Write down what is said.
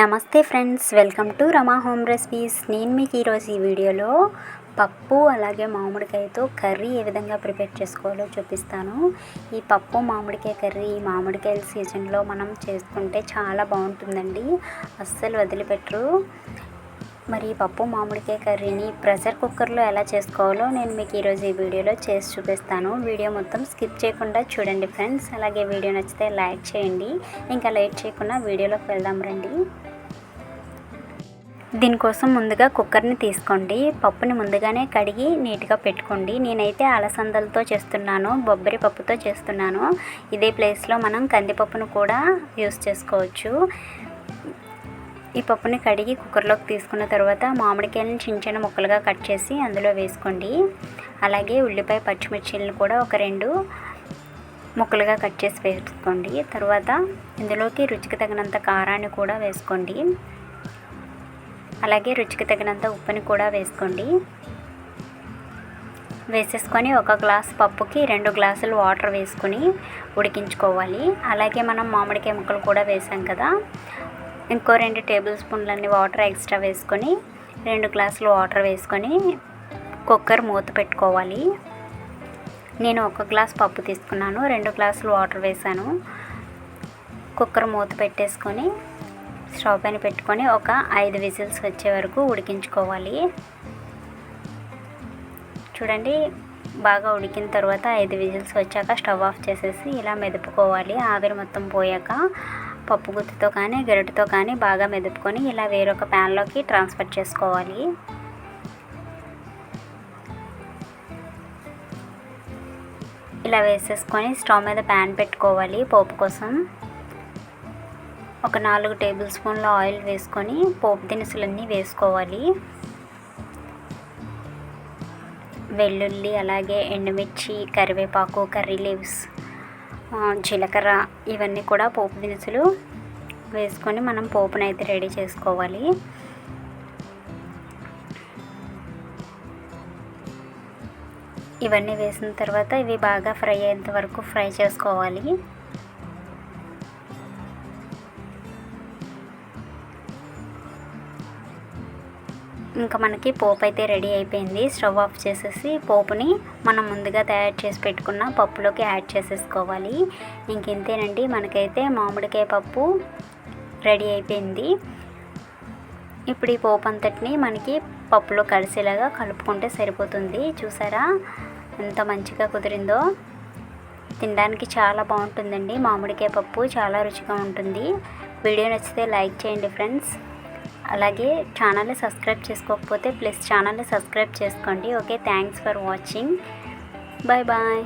నమస్తే friends welcome to Rama home recipes. నేను మీకు ఈరోజు ఈ వీడియోలో పప్పు అలాగే మామిడికాయతో కర్రీ ఏ విధంగా ప్రిపేర్ చేసుకోవాలో చూపిస్తాను. ఈ పప్పు మామిడికాయ కర్రీ ఈ మామిడికాయల సీజన్లో మనం చేసుకుంటే చాలా బాగుంటుందండి. అస్సలు వదిలిపెట్టరు. మరి పప్పు మామిడికాయ కర్రీని ప్రెషర్ కుక్కర్లో ఎలా చేసుకోవాలో నేను మీకు ఈరోజు ఈ వీడియోలో చేసి చూపిస్తాను. వీడియో మొత్తం స్కిప్ చేయకుండా చూడండి ఫ్రెండ్స్. అలాగే వీడియో నచ్చితే లైక్ చేయండి. ఇంకా లైట్ చేయకుండా వీడియోలోకి వెళ్దాం రండి. దీనికోసం ముందుగా కుక్కర్ని తీసుకోండి. పప్పుని ముందుగానే కడిగి నీట్గా పెట్టుకోండి. నేనైతే అలసందలతో చేస్తున్నాను బొబ్బరి పప్పుతో చేస్తున్నాను. ఇదే ప్లేస్లో మనం కందిపప్పును కూడా యూస్ చేసుకోవచ్చు. ఈ పప్పుని కడిగి కుక్కర్లోకి తీసుకున్న తర్వాత మామిడికాయలను చిన్న చిన్న ముక్కలుగా కట్ చేసి అందులో వేసుకోండి. అలాగే ఉల్లిపాయ పచ్చిమిర్చిలను కూడా ఒక రెండు ముక్కలుగా కట్ చేసి వేసుకోండి. తర్వాత ఇందులోకి రుచికి తగినంత కారాన్ని కూడా వేసుకోండి. అలాగే రుచికి తగినంత ఉప్పుని కూడా వేసుకోండి. వేసేసుకొని ఒక గ్లాస్ పప్పుకి రెండు గ్లాసులు వాటర్ వేసుకొని ఉడికించుకోవాలి. అలాగే మనం మామిడికాయ ముక్కలు కూడా వేసాం కదా ఇంకో రెండు టేబుల్ స్పూన్లన్నీ వాటర్ ఎక్స్ట్రా వేసుకొని రెండు గ్లాసులు వాటర్ వేసుకొని కుక్కర్ మూత పెట్టుకోవాలి. నేను ఒక గ్లాస్ పప్పు తీసుకున్నాను రెండు గ్లాసులు వాటర్ వేసాను కుక్కర్ మూత పెట్టేసుకొని స్టవ్ పైన పెట్టుకొని ఒక ఐదు విజిల్స్ వచ్చే వరకు ఉడికించుకోవాలి. చూడండి బాగా ఉడికిన తర్వాత ఐదు విజిల్స్ వచ్చాక స్టవ్ ఆఫ్ చేసేసి ఇలా మెదుపుకోవాలి. ఆవిరి మొత్తం పోయాక పప్పు గుత్తితో కానీ గరిటతో కానీ బాగా మెదుపుకొని ఇలా వేరొక ప్యాన్లోకి ట్రాన్స్ఫర్ చేసుకోవాలి. ఇలా వేసేసుకొని స్టవ్ మీద ప్యాన్ పెట్టుకోవాలి పోపు కోసం. ఒక నాలుగు టేబుల్ స్పూన్ల ఆయిల్ వేసుకొని పోపు దినుసులన్నీ వేసుకోవాలి. వెల్లుల్లి అలాగే ఎండుమిర్చి కరివేపాకు కర్రీ లీవ్స్ జీలకర్ర ఇవన్నీ కూడా పోపు దినుసులు వేసుకొని మనం పోపును అయితే రెడీ చేసుకోవాలి. ఇవన్నీ వేసిన తర్వాత ఇవి బాగా ఫ్రై అయ్యేంత వరకు ఫ్రై చేసుకోవాలి. ఇంకా మనకి పోపు అయితే రెడీ అయిపోయింది. స్టవ్ ఆఫ్ చేసేసి పోపుని మనం ముందుగా తయారు చేసి పెట్టుకున్న పప్పులోకి యాడ్ చేసేసుకోవాలి. ఇంకెంతేనండి మనకైతే మామిడికాయ పప్పు రెడీ అయిపోయింది. ఇప్పుడు ఈ పోపు అంతటిని మనకి పప్పులో కలిసేలాగా కలుపుకుంటే సరిపోతుంది. చూసారా? ఎంత మంచిగా కుదిరిందో. తినడానికి చాలా బాగుంటుందండి మామిడికాయ పప్పు చాలా రుచిగా ఉంటుంది. వీడియో నచ్చితే లైక్ చేయండి ఫ్రెండ్స్. అలాగే ఛానల్ని సబ్స్క్రైబ్ చేసుకోకపోతే ప్లీజ్ ఛానల్ని సబ్స్క్రైబ్ చేసుకోండి. Okay thanks for watching. Bye bye.